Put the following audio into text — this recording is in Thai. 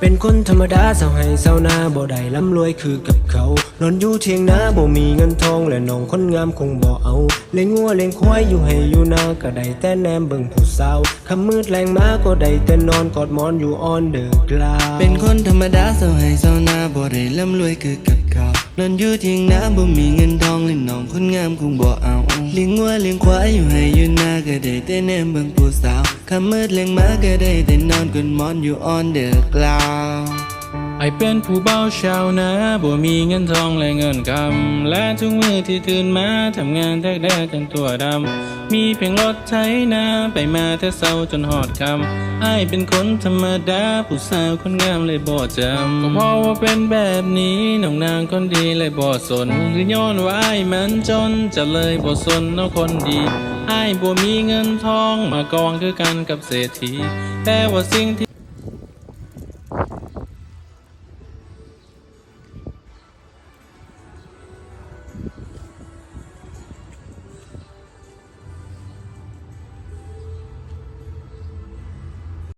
เป็นคนธรรมดาเศร้าให้เศร้าหน้าบ่ได้ร่ำรวยคือกับเขานอนอยู่เทียงนาบ่มีเงินทองและน้องคนงามคงบ่เอา เลี้ยงงัวเลี้ยงควายอยู่ให้อยู่นาก็ได้แต่แนมเบิ่งผู้สาวคำมืดแรงมาก็ได้แต่นอนกอดหมอนอยู่ออนเดอะกลาเป็นคนธรรมดาเศร้าให้เศร้าหน้าบ่ได้ร่ำรวยคือกับ นอนอยู่เที่ยงนาบ่มีเงินทองเล่นน้องคนงามคงบ่เอาเลี้ยงวัวเลี้ยงควายอยู่ให้อยู่นาก็ได้แต่แนมเบิ่งผู้สาวคำมืดเลี้ยงหมาก็ได้แต่นอนกนมอนอยู่ออนเดอะกลาว ไอเป็นผู้เบาชาวนาบ่มีเงินทองและเงินคำ และทุกมือที่ตื่นมาทำงานแทกแดดจนตัวดำ มีเพียงรถไถนาไปมาแต่เศร้าจนหอดคำไอเป็นคนธรรมดาผู้สาวคนงามเลยบ่จำ ก็เพราะว่าเป็นแบบนี้น้องนางคนดีเลยบ่สน หรือย้อนว่าไอมันจนจะเลยบ่สนเอาคนดีไอบ่มีเงินทองมากองคือกันกับเศรษฐีแต่ว่าสิ่งที่